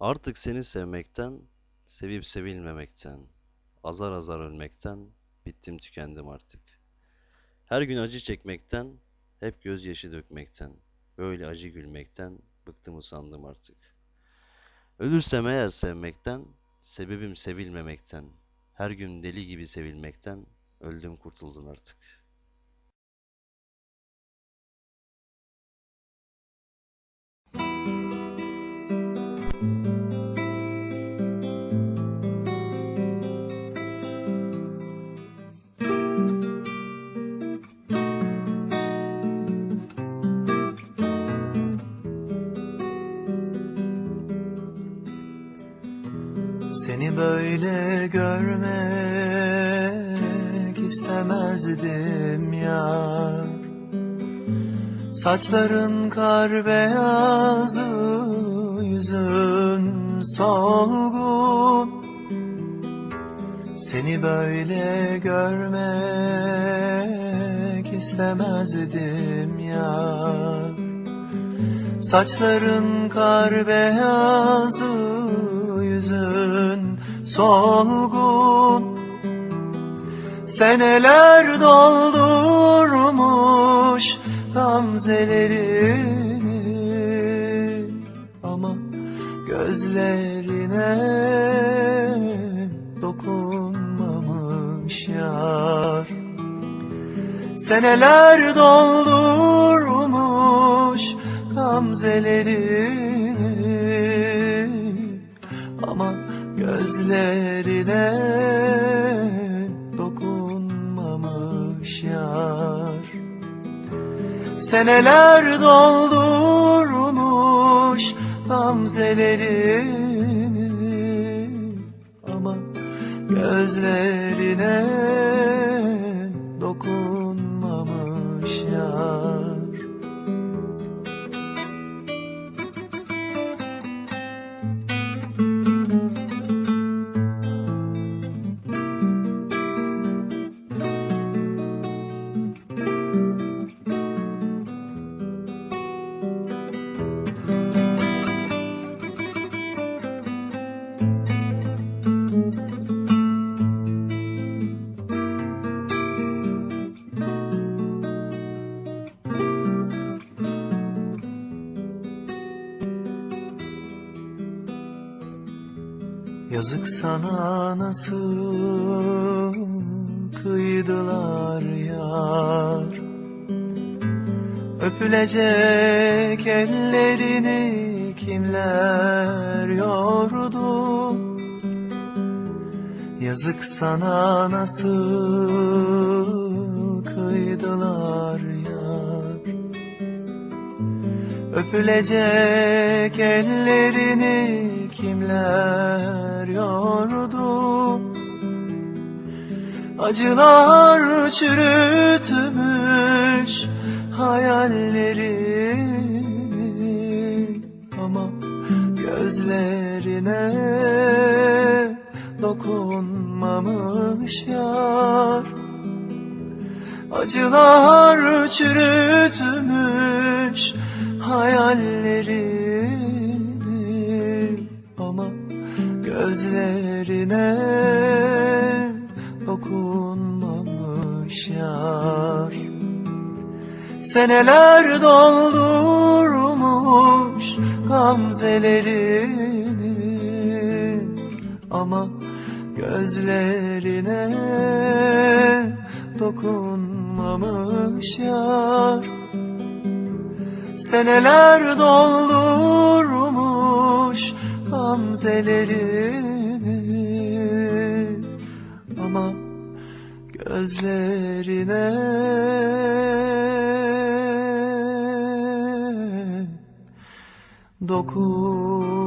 Artık seni sevmekten, sevip sevilmemekten, azar azar ölmekten bittim tükendim artık. Her gün acı çekmekten, hep gözyaşı dökmekten, böyle acı gülmekten bıktım usandım artık. Ölürsem eğer sevmekten, sebebim sevilmemekten, her gün deli gibi sevilmekten öldüm kurtuldun artık. Seni böyle görmek istemezdim ya. Saçların kar beyazı, yüzün solgun Seni böyle görmek istemezdim ya. Saçların kar beyazı, yüzün solgun Seneler doldurmuş gamzelerini. Ama gözlerine dokunmamış yar. Seneler doldurmuş gamzelerini gözlerine dokunmamış yar. Seneler doldurmuş gamzelerini Ama gözlerine Yazık sana nasıl kıydılar yar. Öpülecek ellerini kimler yordu? Yazık sana nasıl kıydılar Öpülecek ellerini kimler yordu? Acılar çürütmüş hayallerini Ama gözlerine dokunmamış yar. Acılar çürütmüş hayallerini Ama gözlerine dokunmamış yar. Seneler doldurmuş gamzelerini Ama gözlerine dokunmamış yar Seneler doldurmuş gamzelerini Ama gözlerine dokunmamış